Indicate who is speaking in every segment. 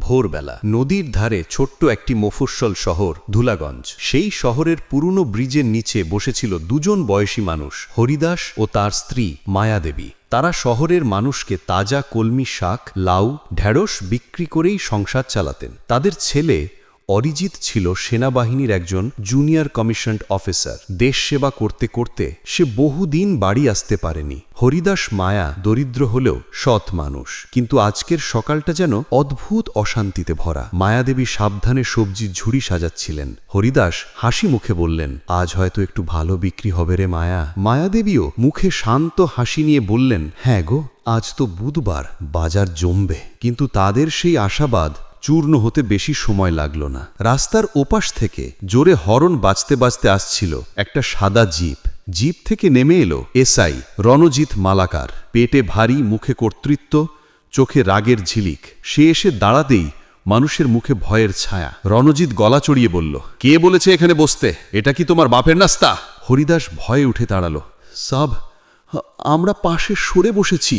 Speaker 1: ভোরবেলা, নদীর ধারে ছোট্ট একটি মফস্বল শহর, ধুলাগঞ্জ। সেই শহরের পুরনো ব্রিজের নিচে বসেছিল দুজন বয়সী মানুষ, হরিদাস ও তার স্ত্রী, মায়াদেবী। তারা শহরের মানুষকে তাজা কলমি শাক, লাউ ঢ্যাঁড়স বিক্রি করেই সংসার চালাতেন। তাদের ছেলে অরিজিৎ ছিল সেনাবাহিনীর একজন জুনিয়র কমিশনড অফিসার দেশ সেবা করতে করতে সে বহুদিন বাড়ি আসতে পারেনি। হরিদাস মায়া দরিদ্র হলেও সৎ মানুষ। কিন্তু আজকের সকালটা যেন অদ্ভুত অশান্তিতে ভরা। মায়াদেবী সাবধানে সবজির ঝুড়ি সাজাচ্ছিলেন। হরিদাস হাসি মুখে বললেন, আজ হয়তো একটু ভালো বিক্রি হবে রে মায়া। মায়াদেবীও মুখে শান্ত হাসি নিয়ে বললেন হ্যাঁ গো, আজ তো বুধবার, বাজার জমবে। কিন্তু তাদের সেই আশাবাদ চূর্ণ হতে বেশি সময় লাগল না। রাস্তার ওপাশ থেকে জোরে হরন বাজতে বাজতে আসছিল একটা সাদা জিপ। জিপ থেকে নেমে এলো এসআই, রণজিৎ মালাকার। পেটে ভারী, মুখে কর্তৃত্ব, চোখে রাগের ঝিলিক। সে এসে দাঁড়াতেই মানুষের মুখে ভয়ের ছায়া। রণজিৎ গলা চড়িয়ে বলল, কে বলেছে এখানে বসতে? এটা কি তোমার বাপের নাস্তা? হরিদাস ভয়ে উঠে দাঁড়াল, সাব, আমরা পাশে সরে বসেছি।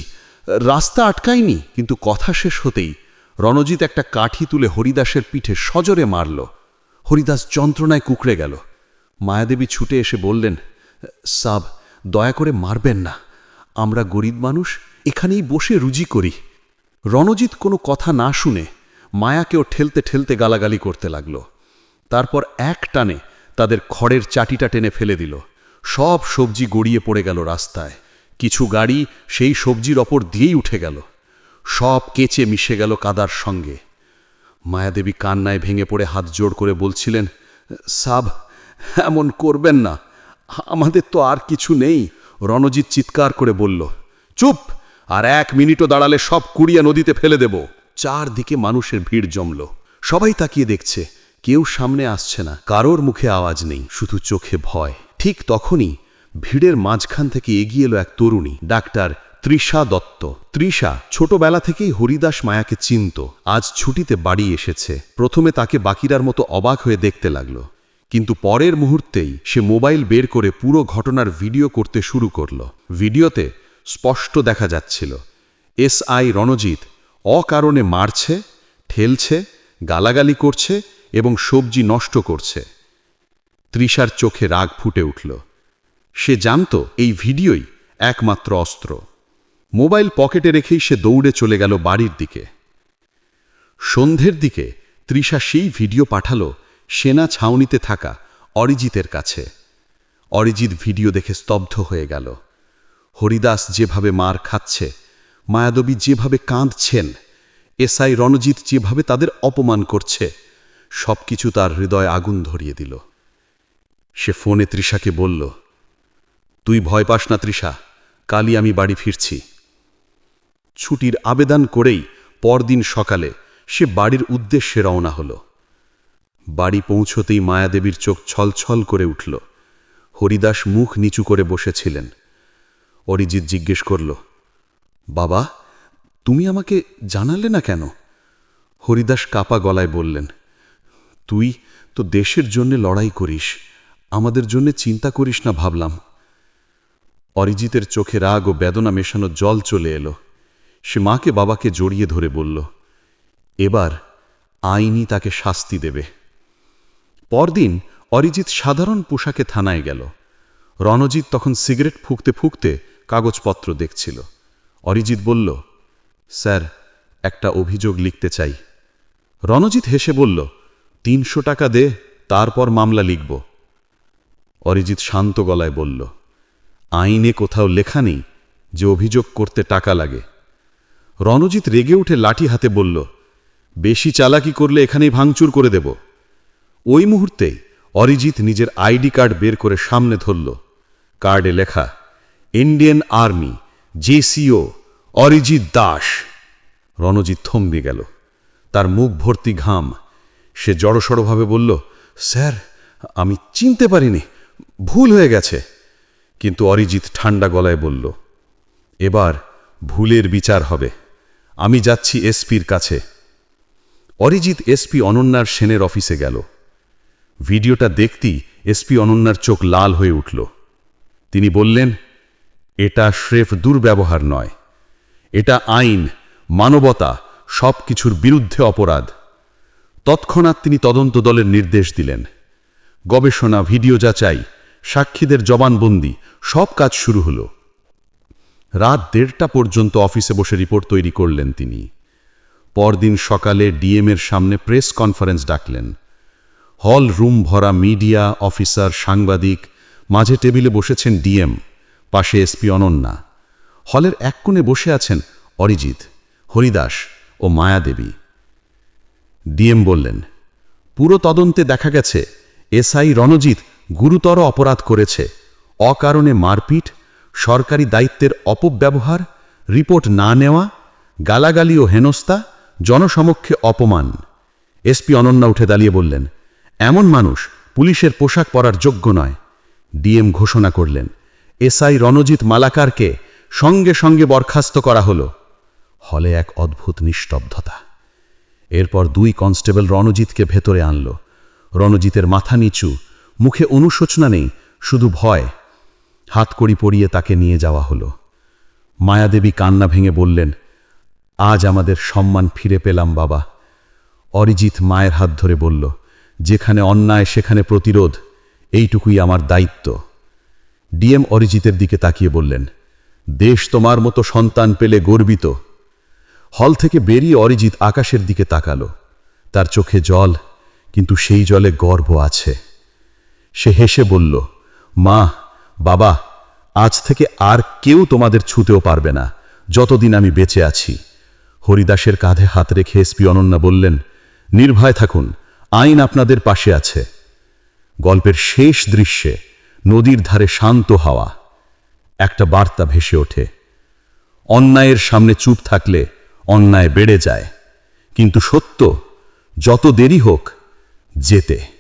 Speaker 1: রাস্তা আটকায়নি। কিন্তু কথা শেষ হতেই রণজিৎ একটা কাঠি তুলে হরিদাসের পিঠে সজরে মারল। হরিদাস যন্ত্রণায় কুকড়ে গেল। মায়াদেবী ছুটে এসে বললেন, সাব, দয়া করে মারবেন না। আমরা গরিব মানুষ, এখানেই বসে রুজি করি। রণজিৎ কোনো কথা না শুনে মায়াকেও ঠেলতে ঠেলতে গালাগালি করতে লাগল। তারপর এক টানে তাদের খড়ের চাটিটা টেনে ফেলে দিল। সব সবজি গড়িয়ে পড়ে গেল রাস্তায়। কিছু গাড়ি সেই সবজির ওপর দিয়েই উঠে গেল। সব কেচে মিশে গেল কাদার সঙ্গে। মায়াদেবী কান্নায় ভেঙে পড়ে হাত জোড় করে বলছিলেন, সাব, এমন করবেন না। আমাদের তো আর কিছু নেই। রণজিৎ চিৎকার করে বলল, চুপ, আর এক মিনিটও দাঁড়ালে সব কুড়িয়া নদীতে ফেলে দেব। চারদিকে মানুষের ভিড় জমল। সবাই তাকিয়ে দেখছে, কেউ সামনে আসছে না, কারোর মুখে আওয়াজ নেই, শুধু চোখে ভয়। ঠিক তখনই ভিড়ের মাঝখান থেকে এগিয়ে এলো এক তরুণী, ডাক্তার তৃষা দত্ত। তৃষা ছোটবেলা থেকেই হরিদাস মায়াকে চিনত। আজ ছুটিতে বাড়ি এসেছে। প্রথমে তাকে বাকিরার মতো অবাক হয়ে দেখতে লাগল। কিন্তু পরের মুহূর্তেই সে মোবাইল বের করে পুরো ঘটনার ভিডিও করতে শুরু করল। ভিডিওতে স্পষ্ট দেখা যাচ্ছিল, এস আই রণজিৎ অকারণে মারছে, ঠেলছে, গালাগালি করছে এবং সবজি নষ্ট করছে। তৃষার চোখে রাগ ফুটে উঠল। সে জানত এই ভিডিওই একমাত্র অস্ত্র। মোবাইল পকেটে রেখেই সে দৌড়ে চলে গেল বাড়ির দিকে। সন্ধ্যের দিকে তৃষা সেই ভিডিও পাঠালো সেনা ছাউনিতে থাকা অরিজিতের কাছে। অরিজিৎ ভিডিও দেখে স্তব্ধ হয়ে গেল। হরিদাস যেভাবে মার খাচ্ছে, মায়াদবী যেভাবে কাঁদছেন, এসআই রণজিৎ যেভাবে তাদের অপমান করছে, সবকিছু তার হৃদয় আগুন ধরিয়ে দিল। সে ফোনে তৃষাকে বলল, তুই ভয় পাস না তৃষা, কালই আমি বাড়ি ফিরছি। ছুটির আবেদন করেই পরদিন সকালে সে বাড়ির উদ্দেশ্যে রওনা হল। বাড়ি পৌঁছতেই মায়াদেবীর চোখ ছলছল করে উঠল। হরিদাস মুখ নিচু করে বসেছিলেন। অরিজিৎ জিজ্ঞেস করল, বাবা, তুমি আমাকে জানালে না কেন? হরিদাস কাপা গলায় বললেন, তুই তো দেশের জন্য লড়াই করিস, আমাদের জন্য চিন্তা করিস না ভাবলাম। অরিজিতের চোখে রাগ ও বেদনা মেশানো জল চলে এলো। সে মাকে বাবাকে জড়িয়ে ধরে বলল, এবার আইনি তাকে শাস্তি দেবে। পরদিন অরিজিৎ সাধারণ পোশাকে থানায় গেল। রণজিৎ তখন সিগারেট ফুঁকতে ফুঁকতে কাগজপত্র দেখছিল। অরিজিৎ বলল, স্যার, একটা অভিযোগ লিখতে চাই। রণজিৎ হেসে বলল, তিনশো টাকা দে, তারপর মামলা লিখব। অরিজিৎ শান্ত গলায় বলল, আইনে কোথাও লেখা নেই যে অভিযোগ করতে টাকা লাগে। রণজিৎ রেগে উঠে লাঠি হাতে বলল, বেশি চালাকি করলে এখানেই ভাঙচুর করে দেব। ওই মুহূর্তেই অরিজিৎ নিজের আইডি কার্ড বের করে সামনে ধরল। কার্ডে লেখা, Indian army, JCO, Arijit Das. Ranjit থমবে গেল। তার মুখ ভর্তি ঘাম। সে জড়সড়ভাবে বলল, স্যার, আমি চিনতে পারিনি, ভুল হয়ে গেছে। কিন্তু অরিজিৎ ঠান্ডা গলায় বলল, এবার ভুলের বিচার হবে। আমি যাচ্ছি এসপির কাছে। অরিজিৎ এসপি অনন্যার সেনের অফিসে গেল। ভিডিওটা দেখতেই এসপি অনন্যার চোখ লাল হয়ে উঠল। তিনি বললেন, এটা স্রেফ দুর্ব্যবহার নয়। এটা আইন, মানবতা
Speaker 2: সব কিছুর বিরুদ্ধে অপরাধ। তৎক্ষণাৎ তিনি তদন্ত দলের নির্দেশ দিলেন। গবেষণা, ভিডিও যাচাই, সাক্ষীদের জবানবন্দি, সব কাজ শুরু হলো। রাত দেড়টা পর্যন্ত অফিসে বসে রিপোর্ট তৈরি করলেন তিনি। পরদিন সকালে ডিএমের সামনে প্রেস কনফারেন্স ডাকলেন। হল রুম ভরা মিডিয়া, অফিসার, সাংবাদিক, মাঝে টেবিলে বসেছেন ডিএম, পাশে এসপি অনন্যা। হলের এক কোণে বসে আছেন অরিজিৎ, হরিদাস ও মায়াদেবী। ডিএম বললেন, পুরো তদন্তে দেখা গেছে, এসআই রণজিৎ গুরুতর অপরাধ করেছে। অকারণে মারপিট সরকারি দায়িত্বের অপব্যবহার, রিপোর্ট না নেওয়া, গালাগালি ও হেনস্তা জনসমক্ষে অপমান। এসপি অনন্যা উঠে দাঁড়িয়ে বললেন, এমন মানুষ পুলিশের পোশাক পরার যোগ্য নয়। ডিএম ঘোষণা করলেন, এসআই রণজিৎ মালাকারকে সঙ্গে সঙ্গে বরখাস্ত করা হলো। হলে এক অদ্ভুত নিস্তব্ধতা। এরপর দুই কনস্টেবল রণজিৎকে ভেতরে আনল। রণজিতের মাথা নিচু, মুখে অনুশোচনা নেই, শুধু ভয়। হাতকড়ি পরিয়ে তাকে নিয়ে যাওয়া হলো। মায়াদেবী কান্না ভেঙে বললেন, আজ আমাদের সম্মান ফিরে পেলাম, বাবা। অরিজিৎ মায়ের হাত ধরে বলল, যেখানে অন্যায়, সেখানে প্রতিরোধ, এইটুকুই আমার দায়িত্ব। ডিএম অরিজিতের দিকে তাকিয়ে বললেন, দেশ তোমার মতো সন্তান পেলে গর্বিত। হল থেকে বেরিয়ে অরিজিৎ আকাশের দিকে তাকালো। তার চোখে জল, কিন্তু সেই জলে গর্ব আছে। সে হেসে বলল, মা বাবা, আজ থেকে আর কেউ তোমাদের ছুতেও পারবে না, যতদিন আমি বেঁচে আছি। হরিদাসের কাঁধে হাত রেখে এসপি অনন্যা বললেন, নির্ভয় থাকুন, আইন আপনাদের পাশে আছে। গল্পের শেষ দৃশ্যে নদীর ধারে শান্ত হাওয়া, একটা বার্তা ভেসে ওঠে। অন্যায়ের সামনে চুপ থাকলে অন্যায় বেড়ে যায়, কিন্তু সত্য, যত দেরি হোক, যেতে।